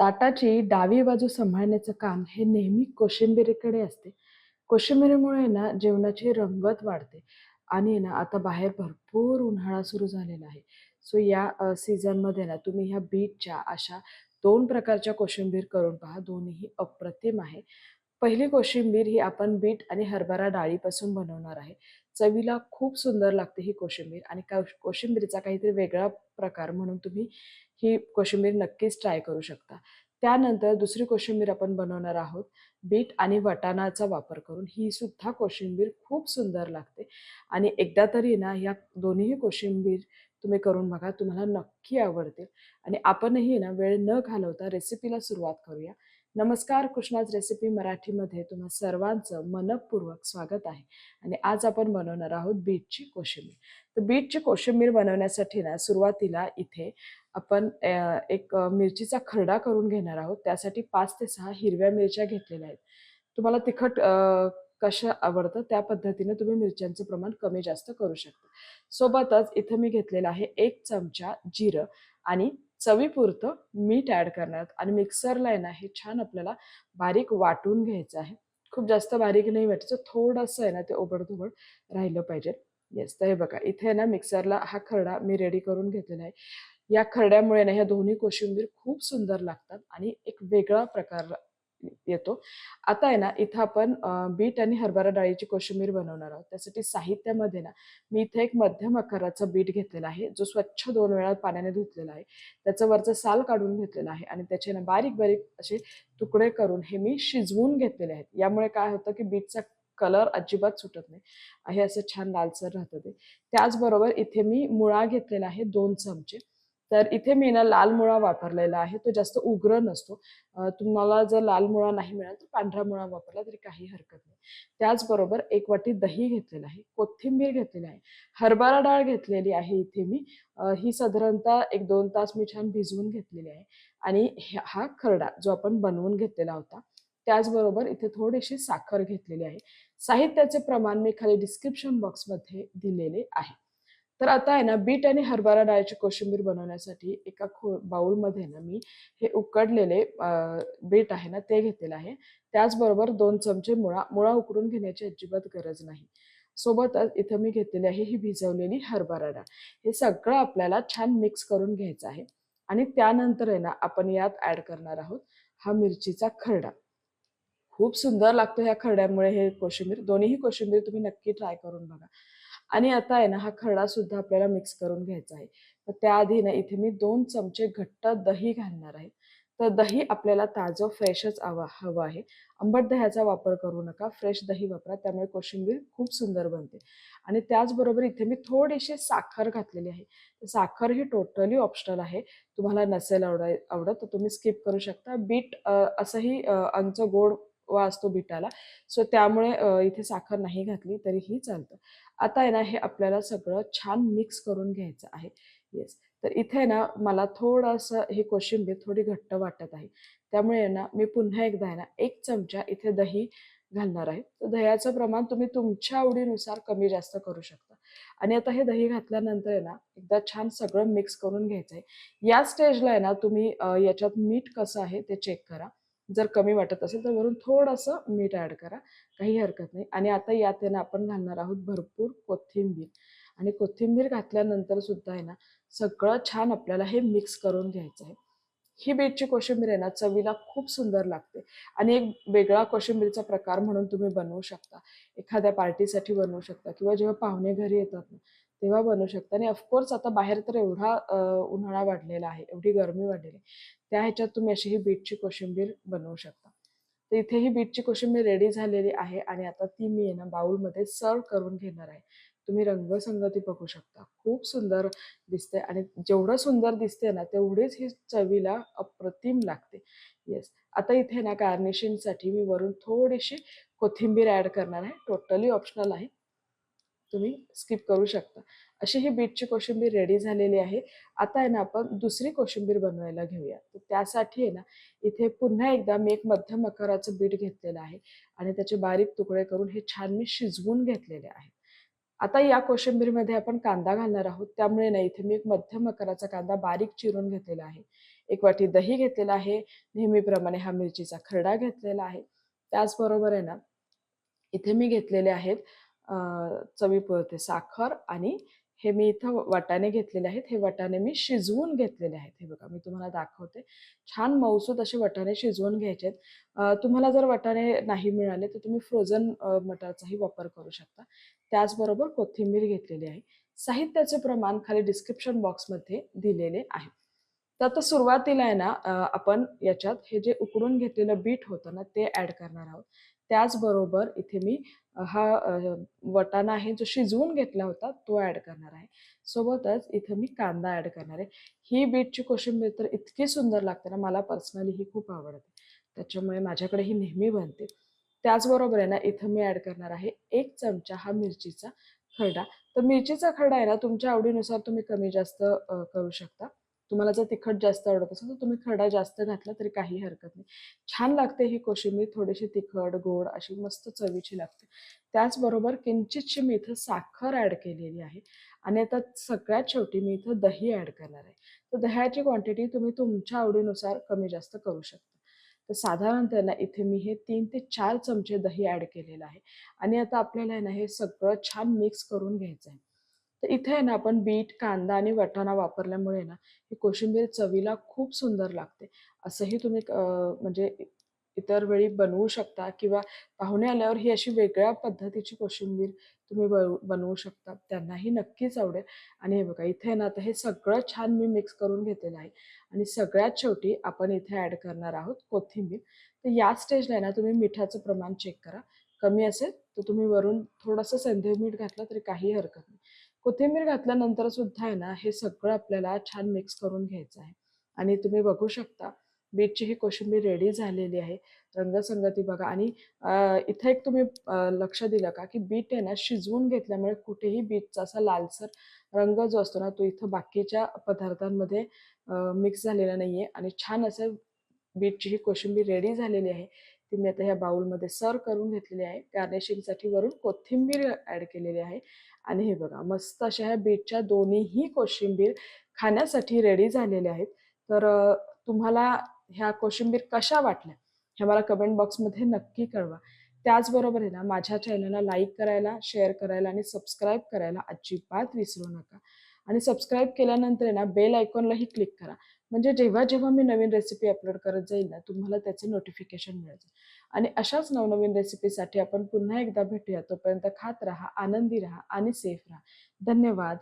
ताटाची डावी बाजू सांभाळण्याचं काम हे नेहमी कोशिंबिरीकडे असते. कोशिंबिरीमुळे ना जेवणाची रंगत वाढते आणि ना आता बाहेर भरपूर उन्हाळा सुरू झालेला आहे. सो या सीझनमध्ये ना तुम्ही ह्या बीटच्या अशा दोन प्रकारच्या कोशिंबीर करून पहा. दोन्हीही अप्रतिम आहे. पहिली कोशिंबीर ही आपण बीट आणि हरभरा डाळीपासून बनवणार आहे. चवीला खूप सुंदर लागते ही कोशिंबीर आणि का कोशिंबीरचा काहीतरी वेगळा प्रकार म्हणून तुम्ही ही कोशिंबीर नक्कीच ट्राय करू शकता. त्यानंतर दुसरी कोशिंबीर आपण बनवणार आहोत बीट आणि वटाणाचा वापर करून. ही सुद्धा कोशिंबीर खूप सुंदर लागते आणि एकदा तरी ना या दोन्हीही कोशिंबीर तुम्ही करून बघा. तुम्हाला नक्की आवडतील आणि आपणही ना वेळ न घालवता रेसिपीला सुरुवात करूया. नमस्कार कृष्णाज रेसिपी मराठीमध्ये तुम्हा सर्वांचं मनपूर्वक स्वागत आहे आणि आज आपण बनवणार आहोत बीटची कोशिंबीर. तर बीटची कोशिंबीर बनवण्यासाठी ना सुरुवातीला इथे आपण एक मिरचीचा खरडा करून घेणार आहोत. त्यासाठी पाच ते सहा हिरव्या मिरच्या घेतलेल्या आहेत. तुम्हाला तिखट कशा कसं आवडतं त्या पद्धतीने तुम्ही मिरच्यांचं प्रमाण कमी जास्त करू शकता. सोबतच इथं मी घेतलेलं आहे एक चमचा जिरं आणि चवीपुरतं मीठ ॲड करणार आणि मिक्सरला आहे ना हे छान आपल्याला बारीक वाटून घ्यायचं आहे. खूप जास्त बारीक नाही वाटायचं. थोडंसं आहे ना ते ओबडधोबड राहिलं पाहिजे. येस, तर हे बघा इथे ना मिक्सरला हा खरडा मी रेडी करून घेतलेला आहे. या खरड्यामुळे ना ह्या दोन्ही कोशिंबीर खूप सुंदर लागतात आणि एक वेगळा प्रकार येतो. आता आहे ना इथं आपण बीट आणि हरभरा डाळीची कोशिंबीर बनवणार आहोत. त्यासाठी साहित्यामध्ये ना मी इथे एक मध्यम आकाराचा बीट घेतलेला आहे, जो स्वच्छ दोन वेळा पाण्याने धुतलेला आहे. त्याचं वरचं साल काढून घेतलेला आहे आणि त्याचे ना बारीक-बारीक असे तुकडे करून हे मी शिजवून घेतलेले आहेत. यामुळे काय होतं की बीटचा कलर अजिबात सुटत नाही. हे असं छान लालसर राहतं ते. त्याचबरोबर इथे मी मुळा घेतलेला आहे दोन चमचे. तर इथे मी ना लाल मुळा वापरलेला आहे. तो जास्त उग्र नसतो. तुम्हाला जर लाल मुळा नाही मिळाला तर पांढरा मुळा वापरला तरी काही हरकत नाही. त्याचबरोबर एक वाटी दही घेतलेलं आहे, कोथिंबीर घेतलेली आहे, हरभरा डाळ घेतलेली आहे इथे मी. ही साधारणतः 1-2 तास मी छान भिजवून घेतलेली आहे आणि हा खरडा जो आपण बनवून घेतलेला होता. त्याचबरोबर इथे थोडीशी साखर घेतलेली आहे. साहित्याचे प्रमाण मी खाली डिस्क्रिप्शन बॉक्समध्ये दिलेले आहे. तर आता आहे ना बीट आणि हरभरा डाळीची कोशिंबीर बनवण्यासाठी एका खो बाऊलमध्ये ना मी हे उकडलेले बीट आहे ना ते घेतलेलं आहे. त्याचबरोबर दोन चमचे मुळा. मुळा उकडून घेण्याची अजिबात गरज नाही. सोबतच इथं मी घेतलेली आहे ही भिजवलेली हरभरा डाळ. हे सगळं आपल्याला छान मिक्स करून घ्यायचं आहे आणि त्यानंतर आहे ना आपण यात ॲड करणार आहोत हा मिरचीचा खरडा. खूप सुंदर लागतो ह्या खरड्यामुळे हे कोशिंबीर. दोन्हीही कोशिंबीर तुम्ही नक्की ट्राय करून बघा. आणि आता आहे ना हा खडा सुद्धा आपल्याला मिक्स करून घ्यायचा आहे. तर त्याआधी ना इथे मी दोन चमचे घट्ट दही घालणार आहे. तर दही आपल्याला ताजं फ्रेशच हवं हवं आहे. आंबट दह्याचा वापर करू नका. फ्रेश दही वापरा. त्यामुळे कोशिंबीर खूप सुंदर बनते. आणि त्याचबरोबर इथे मी थोडीशी साखर घातलेली आहे. साखर ही टोटली ऑप्शनल आहे. तुम्हाला नसेल आवडाय आवडत तर तुम्ही स्किप करू शकता. बीट असंही आमचं गोड वा असतो सो त्यामुळे इथे साखर नाही घातली तरीही चालतं. आता आहे ना हे आपल्याला सगळं छान मिक्स करून घ्यायचं आहे. येस. तर इथे ना मला थोडंसं ही कोशिंबीर थोडी घट्ट वाटत आहे. त्यामुळे आहे ना मी पुन्हा एकदा आहे ना एक चमचा इथे दही घालणार आहे. तर दह्याचं प्रमाण तुम्ही तुमच्या आवडीनुसार कमी जास्त करू शकता. आणि आता हे दही घातल्यानंतर आहे ना एकदा छान सगळं मिक्स करून घ्यायचं आहे. या स्टेजला आहे ना तुम्ही याच्यात मीठ कसं आहे ते चेक करा. जर कमी वाटत असेल तर वरून थोडंसं मीठ ॲड करा. काही हरकत नाही. आणि आता यात आहे ना आपण घालणार आहोत भरपूर कोथिंबीर आणि कोथिंबीर घातल्यानंतर सुद्धा आहे ना सगळं छान आपल्याला हे मिक्स करून घ्यायचं आहे. ही बीटची कोशिंबीर आहे ना चवीला खूप सुंदर लागते आणि एक वेगळा कोशिंबीरचा प्रकार म्हणून तुम्ही बनवू शकता. एखाद्या पार्टीसाठी बनवू शकता किंवा जेव्हा पाहुणे घरी येतात ना तेव्हा बनवू शकता आणि ऑफकोर्स आता बाहेर तर एवढा उन्हाळा वाढलेला आहे, एवढी गरमी वाढलेली आहे. त्या ह्याच्यात तुम्ही अशी ही बीटची कोशिंबीर बनवू शकता. तर इथे ही बीटची कोशिंबीर रेडी झालेली आहे आणि आता ती मी आहे ना बाउलमध्ये सर्व्ह करून घेणार आहे. तुम्ही रंगसंगती बघू शकता. खूप सुंदर दिसते आणि जेवढं सुंदर दिसते ना तेवढीच ही चवीला अप्रतिम लागते. येस. आता इथे ना गार्निशिंगसाठी मी वरून थोडीशी कोथिंबीर ॲड करणार आहे. टोटली ऑप्शनल आहे. तुम्ही स्किप करू शकता. अशी ही बीटची कोशिंबीर रेडी झालेली आहे. आता आहे ना आपण दुसरी कोशिंबीर बनवायला घेऊया. तर त्यासाठी आहे ना इथे पुन्हा एकदा मी एक मध्यम आकाराचं बीट घेतलेलं आहे आणि त्याचे बारीक तुकडे करून हे छान मी शिजवून घेतलेले आहे. आता या कोशिंबीरमध्ये आपण कांदा घालणार आहोत. त्यामुळे ना इथे मी एक मध्यम आकाराचा कांदा बारीक चिरून घेतलेला आहे. एक वाटी दही घेतलेला आहे नेहमीप्रमाणे हा मिरचीचा खरडा घेतलेला आहे त्याचबरोबर आहे ना इथे मी घेतलेले आहेत चवीपुरते साखर आणि हे मी इथं वाटाणे घेतलेले आहेत. हे वाटाणे मी शिजवून घेतलेले आहेत. हे बघा मी तुम्हाला दाखवते. छान मऊसूद असे वाटाणे शिजवून घ्यायचे आहेत. तुम्हाला जर वाटाणे नाही मिळाले तर तुम्ही फ्रोझन मटारचाही वापर करू शकता. त्याचबरोबर कोथिंबीर घेतलेली आहे. साहित्याचे प्रमाण खाली डिस्क्रिप्शन बॉक्समध्ये दिलेले आहे. तर आता सुरुवातीला आहे ना आपण याच्यात हे जे उकडून घेतलेलं बीट होतं ना ते ऍड करणार आहोत. त्याचबरोबर इथे मी हा वटाणा आहे जो शिजवून घेतला होता तो ॲड करणार आहे. सोबतच इथं मी कांदा ॲड करणार आहे. ही बीटची कोशिंबीर तर इतकी सुंदर लागते ना मला पर्सनली ही खूप आवडते. त्याच्यामुळे माझ्याकडे ही नेहमी बनते. त्याचबरोबर आहे ना इथं मी ॲड करणार आहे एक चमचा हा मिरचीचा खरडा तर मिरचीचा खरडा आहे ना तुमच्या आवडीनुसार तुम्ही कमी जास्त करू शकता. तुम्हाला जर तिखट जास्त आवडत असेल तर तुम्ही खडा जास्त घातला तरी काही हरकत नाही. छान लागते ही कोशिंबीर थोडीशी तिखट गोड अशी मस्त चवीची लागते. त्याचबरोबर किंचितशी मी इथं साखर ॲड केलेली आहे आणि आता सगळ्यात शेवटी मी इथं दही ॲड करणार आहे. तर दह्याची क्वांटिटी तुम्ही तुमच्या आवडीनुसार कमी जास्त करू शकता. तर साधारणतः ना इथे मी हे तीन ते चार चमचे दही ॲड केलेलं आहे आणि आता आपल्याला आहे ना हे सगळं छान मिक्स करून घ्यायचं आहे. तर इथे आहे ना आपण बीट कांदा आणि वाटाणा वापरल्यामुळे ना ही कोशिंबीर चवीला खूप सुंदर लागते. असंही तुम्ही म्हणजे इतर वेळी बनवू शकता किंवा पाहुणे आल्यावर ही अशी वेगळ्या पद्धतीची कोशिंबीर तुम्ही बनवू बनवू शकता. त्यांनाही नक्कीच आवडेल. आणि हे बघा इथे ना आता हे सगळं छान मी मिक्स करून घेतलेलं आहे. आणि सगळ्यात शेवटी आपण इथे ऍड करणार आहोत कोथिंबीर. तर या स्टेजला आहे ना तुम्ही मिठाचं प्रमाण चेक करा. कमी असेल तर तुम्ही वरून थोडंसं सेंधव मीठ घातलं तरी काही हरकत नाही. कोथिंबीर घातल्यानंतर सुद्धा आहे ना हे सगळं आपल्याला छान मिक्स करून घ्यायचं आहे. आणि तुम्ही बघू शकता बीटची ही कोशिंबीर रेडी झालेली आहे. रंगसंगती बघा. आणि इथं एक तुम्ही लक्ष दिलं का की बीट आहे ना शिजवून घेतल्यामुळे कुठेही बीटचा असा लालसर रंग जो असतो ना तो इथं बाकीच्या पदार्थांमध्ये मिक्स झालेला नाहीये. आणि छान असं बीटची ही कोशिंबीर रेडी झालेली आहे. ती मी आता ह्या बाउलमध्ये सर्व करून घेतलेली आहे. गार्निशिंगसाठी वरून कोथिंबीर ऍड केलेली आहे. आणि हे बघा मस्त अशा ह्या बीटच्या दोन्हीही कोशिंबीर खाण्यासाठी रेडी झालेल्या आहेत. तर तुम्हाला ह्या कोशिंबीर कशा वाटल्या हे मला कमेंट बॉक्समध्ये नक्की कळवा. त्याचबरोबर आहे ना माझ्या चॅनलला लाईक करायला शेअर करायला आणि सबस्क्राईब करायला अजिबात विसरू नका. आणि सबस्क्राईब केल्यानंतर आहे ना बेल आयकॉनलाही क्लिक करा. म्हणजे जेव्हा जेव्हा मी नवीन रेसिपी अपलोड करत जाईल ना तुम्हाला त्याचे नोटिफिकेशन मिळेल आणि अशाच नवनवीन रेसिपीसाठी आपण पुन्हा एकदा भेटूया. तोपर्यंत खात राहा आनंदी राहा आणि सेफ राहा. धन्यवाद.